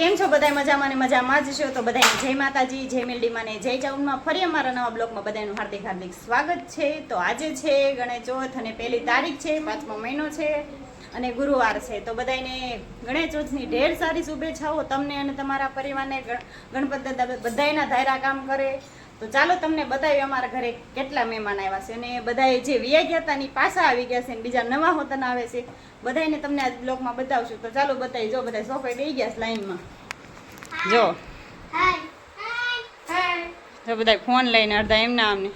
કેમ છો બધા મજામાં ને મજામાં જ છો? તો બધાને જય માતાજી, જય મેલડીમાં ને જય ચાઉનમાં ફરી અમારા નવા બ્લોગમાં બધાનું હાર્દિક હાર્દિક સ્વાગત છે. તો આજે છે ગણેશ ચોથ અને પહેલી તારીખ છે, પાંચમો મહિનો છે અને ગુરુવાર છે. તો બધાને ગણેશ ચોથની ઢેર સારી શુભેચ્છાઓ તમને અને તમારા પરિવારને ગણપત દાદા બધાયના ધાયરા કામ કરે. તો ચાલો તમને બતાવીએ અમારા ઘરે કેટલા મહેમાન આવ્યા છે અને બધાએ જે વિયા ગયા હતા ની પાછા આવી ગયા છે અને બીજા નવા હોતન આવે છે. બધાને તમને આ બ્લોગમાં બતાવશું. તો ચાલો બતાવી, જો બધા સોફે બેસી ગયા લાઈનમાં. જો. જો બધા ફોન લઈને અડધા એમના આમને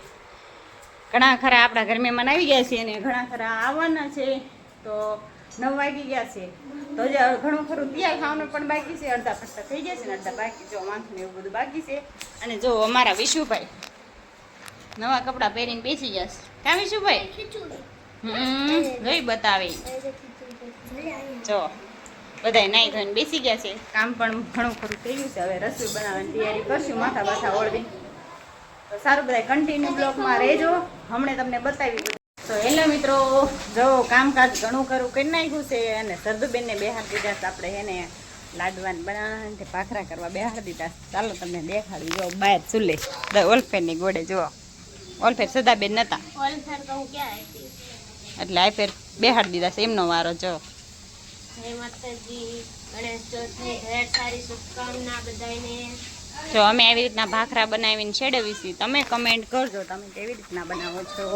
ઘણા ખરા આપણા ઘર મહેમાન આવી ગયા છે અને ઘણા ખરા આવવાના છે. તો નવ વાગી ગયા છે. તો હજી ઘણું ખરું તૈયાર ખાવાનું પણ બાકી છે. અડધા પટ્ટા થઈ ગયા છે ને અડધા બાકી. જો માથું એવું બધું બાકી છે. અને જો અમારા વિશુભાઈ નવા કપડાં પહેરીને બેસી ગયા છે. કાં વિશુભાઈ? હમ જોઈ બતાવે. જો. બધાય નાઈ ધોઈને બેસી ગયા છે. કામ પણ ઘણું ખરું થઈ ગયું છે. હવે રસોઈ બનાવવાની તૈયારી કરશું માથા બાથા ઓળવી તો સારું બધા કન્ટિન્યુ બ્લોકમાં રહેજો. હમણે તમને બતાવી બધું. તો હેલો મિત્રો જો કામકાજ ઘણું ખરું કરી નાખ્યું છે અને સરદુબેનને બેહાર દીધા છે. આપણે એને લાડવાન બનાવવાના પાખરા કરવા બેહાર દીધા ચાલો તમને દેખાડી જો બહાર ચૂલે. ઓલફેરની ગોળે જુઓ ઓલફેર સદાબેન નતા. એટલે આ ફેર બેહાડ દીધા છે. એમનો વારો જો. જય માતાજી. ગણેશ ચોથની ઢેર સારી શુભકામના બધાને જો અમે આવી રીતના ભાખરા બનાવીને છેડવીશું. તમે કમેન્ટ કરજો તમે કેવી રીતના બનાવો છો.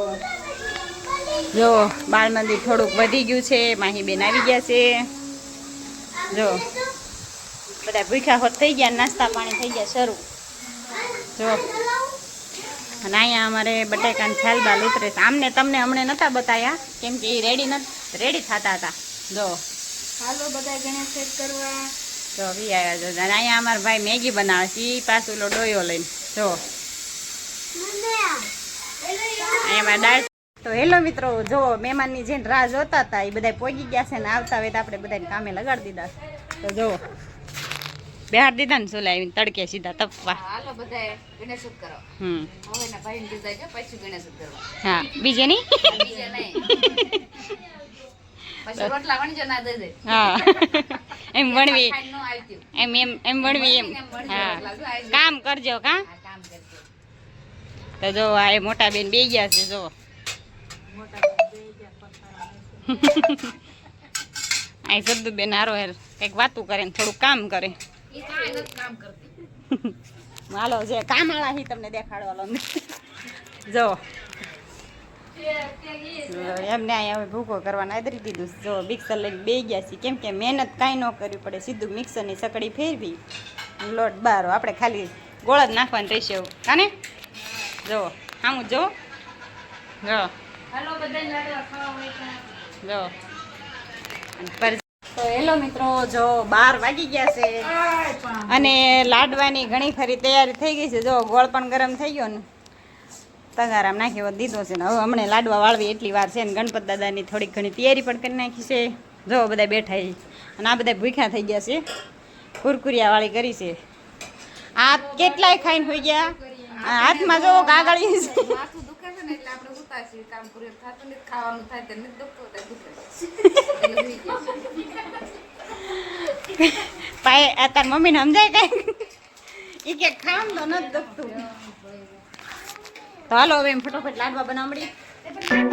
જો, બાળ મંદિર થોડુંક વધી ગયું છે, માહીબેન આવી ગયા છે. જો, બધા ભૂખ્યા હોત થઈ ગયા, નાસ્તા પાણી થઈ ગયા, શરૂ. જો, અને અહીંયા અમારે બટેકાને છાલ બાલ ઉતરે છે. આમને તમને હમણાં નહોતા બતાવ્યા કેમ કે એ રેડી ન રેડી થતા હતા. જો. હાલો બધા ગણેશ સેટ કરવા. તો વી આવ્યા છે અને અહીંયા અમારા ભાઈ મેગી બનાવે છે એ પાછું લો ડોયો લઈને. જો. અહીંયા દાળ. તો હેલો મિત્રો જો મહેમાનની જેને રાહ જોતા હતા એ બધા પોગી ગયા છે ને આવતા હોય તો આપણે બધાને કામે લગાડી દીધા તો જો. બેહાર દીધા ને સોલા આવીને તડકે સીધા તપવા. હાલો બધા ગણેશ કરો. હમ. હવે ના ભાઈ ને દીધા પછી ગણેશ કરવા. હા બીજે નહીં? બીજે નહીં પછી રોટલા વણજો ના દે દે હા. એમ વણવી. ખાઈને નો આવતું એમ એમ એમ વણવી એમ. હા. કામ કરજો કા? તો જો આ એ મોટા બેન બે ગયા છે જો. અહીં સદ્દુ બેન હારો હેર કંઈક વાતું કરે ને થોડું કામ કરે. હાલો જે કામ વાળા હી તમને દેખાડવાલો જો. એમને અહીંયા હવે ભૂકો કરવાના આદરી દીધું. જો મિક્સર લઈને બે ગયા છે કેમ કે મહેનત કાંઈ ન કરવી પડે. સીધું મિક્સરની સકડી ફેરવી. લોટ બારો. આપણે ખાલી ગોળ જ નાખવાનું રહેશે એવું. કાને? જો આમ જો. જો. જો. તો હેલો મિત્રો જો બાર વાગી ગયા છે. અને લાડવાની ઘણી ખરી તૈયારી થઈ ગઈ છે. જો ગોળ પણ ગરમ થઈ ગયો ને. તગારામ નાખી એવો દીધો છે ને. હવે હમણાં લાડવા વાળવી એટલી વાર છે ને. ગણપત દાદાની થોડીક ઘણી તૈયારી પણ કરી નાખી છે. જો બધા બેઠા છે. અને આ બધા ભૂખ્યા થઈ ગયા છે. કુરકુરિયા વાળી કરી છે. આ કેટલાય ખાઈને હોઈ ગયા? હાથમાં જો કાગળ તાર મમ્મીને સમજાય કઈ? એ કે ખામ તો નથી દખતું. તો હાલો હવે એમ ફટોફટ લાડવા બનાવવા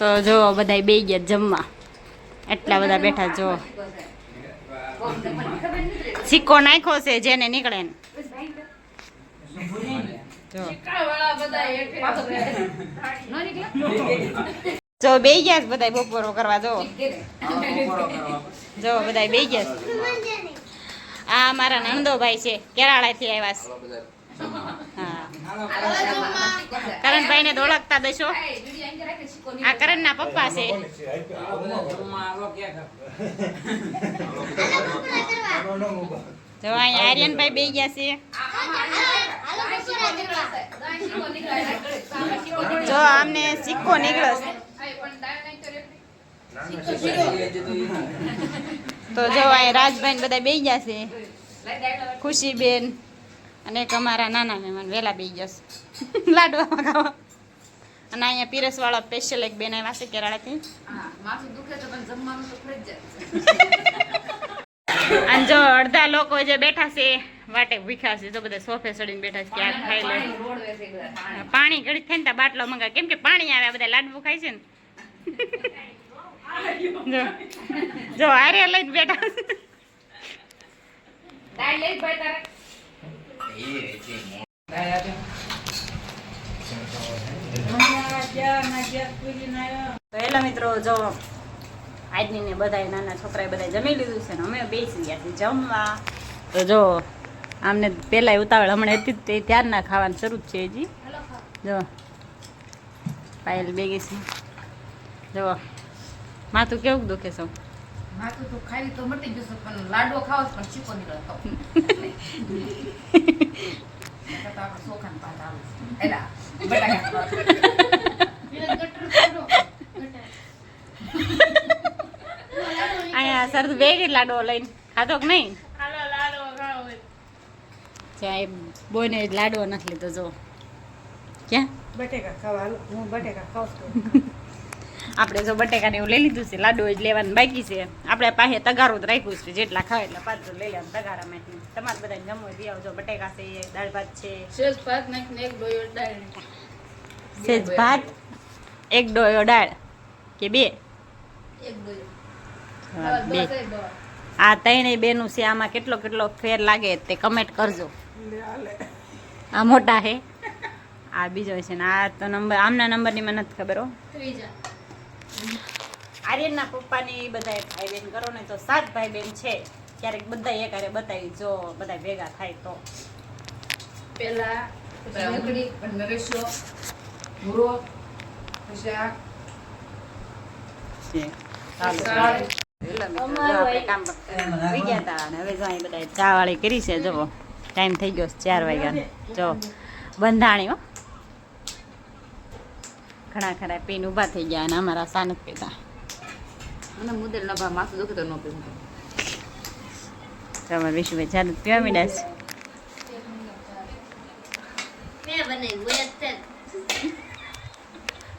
તો જો બધા બે ગયા જમવા. એટલા બધા બેઠા જો. સિક્કો નાખ્યો છે જેને નીકળે ને. જો. બે ગયા બધા બપોરો કરવા, જો. જો બધા બે ગયા આ મારા નંદોભાઈ છે, કેરાળાથી આવ્યા છે. હા. કરણભાઈ ને ઓળખતા દશો આ કરણ ના પપ્પા છે. જો અહીંયા આર્યનભાઈ બે ગયા છે. જો આમને સિક્કો નીકળ્યો છે. તો જો અહીં રાજભાઈ બધા બે ગયા છે. ખુશીબેન અને એક અમારા નાના મહેમાન વેલા બે ગયા છે. લાડવા ખાવા. અને અહીંયા પીરસ વાળા સ્પેશિયલ એક બેન આવ્યા છે કેરાળાથી. માથું દુખે તો પણ જમવાનું તો થઈ જ જાય અને જો અડધા લોકો જે બેઠા છે વાટે ભૂખ્યા છે જો બધા સોફે ચડીને બેઠા છે ક્યાં ખાઈ લે. પાણી ઘડી થઈને ત્યાં બાટલો મંગાવે. કેમ કે પાણી આવે બધા લાડવું ખાય છે ને. જો જો હારે લઈને બેઠા છે દાળ લઈ ભાઈ તારે તો હેલો મિત્રો જો આજની ને બધા નાના છોકરાએ બધા જમી લીધું છે ને અમે બેસી ગયા છીએ જમવા. તો જો આમને પહેલાં ઉતાવળ હમણાં હતી તે તે ત્યારના ખાવાનું શરૂ છે હજી. જો પાયલ બેગી છે. જો માથું કેવું દુખે સૌ માથું તો ખાવી તો મટી જશે પણ લાડવો ખાવો પણ ચીકો નીકળે ખાવ. ખાવા. અહીંયા સરસ બેગી લાડો લઈને. ખાધો કે નહીં? બોને લાડવો નથી લીધો જો. ક્યાં? બટેકા ખાવા હું બટેકા ખાઉં છું. આપણે જો બટેકાને એવું લઈ લીધું છે લાડુ જ લેવાનું બાકી છે. આપણે પાસે તગારું જ રાખ્યું છે જેટલા ખાય એટલા પાછું લઈ લેવાનું તગારામાંથી તમારે બધા જમો દઈ આવજો બટેકા છે દાળ ભાત છે. સેજ ભાત નાખીને એક ડોયો દાળ સેજ ભાત એક ડોયો દાળ કે બે? એક ડોયો. બે. આ ત્રણેય બેનું છે આમાં કેટલો કેટલો ફેર લાગે તે કમેન્ટ કરજો. આ મોટા છે આ બીજો છે ને આ તો નંબર આમના નંબરની મને નથી ખબર હો. ત્રીજા. આર્યનના પપ્પાની બધા ભાઈ બહેન કરો ને તો સાત ભાઈ બહેન છે. ક્યારેક બધા એક હારે બતાવી જો બધા ભેગા થાય તો. પેલા પછી નરેશો ભૂરો ચા વાળી કરી છે જો ટાઈમ થઈ ગયો છે ચાર વાગ્યા જો બંધાણી હો. ઘણા ખરા પીને ઊભા થઈ ગયા અને અમારા સાનક પીતા મને મુદેલ નભા માથું દુખે તો ન પીવું તો અમારા વિશુભાઈ ચાલુ પીવા મીડા છે.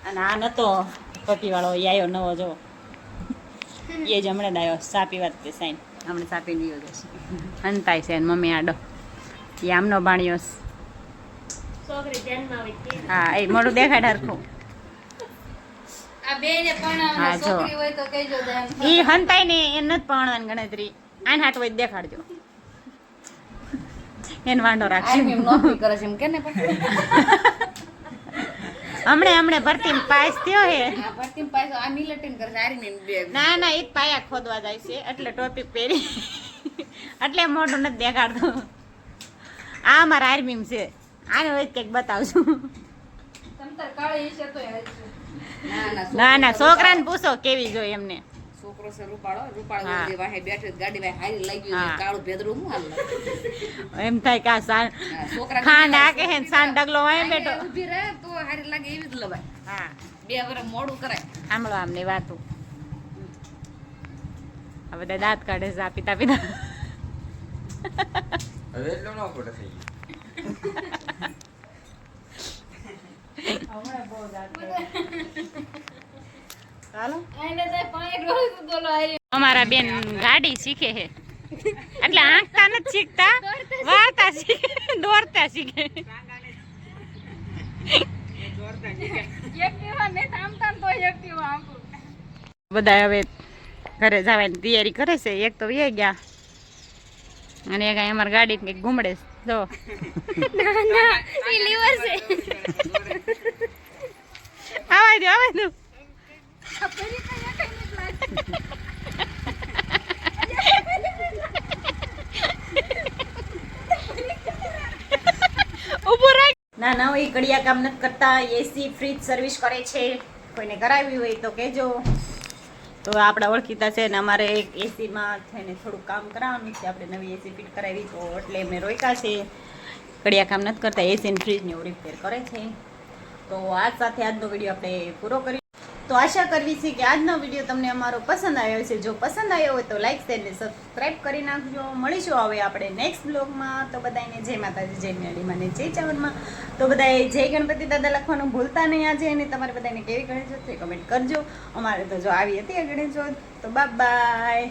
અને આ નતો પપી વાળો એ આવ્યો નવો જો. એ જ હમણાં જ આવ્યો સાપી વાત તે સાઈન. હમણાં સાપી લીધો જશે અંતાય છે ને મમ્મી આડો. એ આમનો બાણ્યો હા એ મોડું દેખાડ હરખું ને હા, જો. એ હંતાય ને એ નથી પરણવાની ગણતરી. આને હાટ હોય દેખાડજો. એને વાંડો પણ. હમણે હમણે ભરતી પાસ થયો હે. આ ભરતી આ મિલેટીન કરે છે બે. ના ના એ પાયા ખોદવા જાય છે એટલે ટોપી પહેરી. એટલે મોઢું નથી દેખાડતો. આ મારા આર્મીમ છે. આને હોય કંઈક બતાવશું. તમતર કાળી છે તો ના ના છોકરાને પૂછો. કેવી જોઈએ એમને. છોકરો છે રૂપાળો. રૂપાળો હા. વાહે બેઠો ગાડી વાહે હારી લઈ ગયું કાળું ભેદરું હું હાલ એમ થાય કે આ સાન છોકરા ખાંડ આ કે હે સાન ડગલો વાહે બેઠો. ઊભી રહે તો હારી લાગે એવી જ લવાય. હા. બે વરે મોડું કરાય. સાંભળો આમની વાતો. આ બધા દાંત કાઢે છે આ પિતા પિતા. હવે એટલો ન ખોટો થઈ ગયો હમણાં બહુ દાંત કાઢે. ચાલો આઈને તો પાંચ વર્ષ બોલો આઈ અમારા બેન ગાડી શીખે છે. એટલે આંકતા નથી શીખતા વાર્તા શીખે દોરતા શીખે. બધા હવે ઘરે જવાની તૈયારી કરે છે. એક તો વે ગયા. અને એક અમારી ગાડી કંઈક ઘૂમડે છે. જો. આવાય દો આવાય દો. ઊભું રાખ. ના ના એ કડિયા કામ નથી કરતા. એસી ફ્રીજ સર્વિસ કરે છે. કોઈને કરાવી હોય તો કહેજો. તો આપણા ઓળખીતા છે ને અમારે એક એસીમાં છે ને થોડુંક કામ કરાવવાનું છે. આપણે નવી એસી ફિટ કરાવી તો એટલે અમે રોક્યા છે. કડિયા કામ નથી કરતા એસી ને ફ્રીજને એવું રિપેર કરે છે. તો આજ સાથે આજનો વીડિયો આપણે પૂરો કરી તો આશા કરવી છે કે આજનો વીડિયો તમને અમારો પસંદ આવ્યો છે જો પસંદ આવ્યો હોય તો લાઈક શેર સબસ્ક્રાઈબ કરી નાખજો. મળીશું હવે આપણે નેક્સ્ટ બ્લોગમાં તો બધાને જય માતાજી, જય મેળી ને જય ચાવનમાં. તો બધાએ જય ગણપતિ દાદા લખવાનું ભૂલતા નહીં આજે અને તમારે બધાને કેવી ગણેશ કમેન્ટ કરજો. અમારે તો જો આવી હતી ગણેશ તો બાય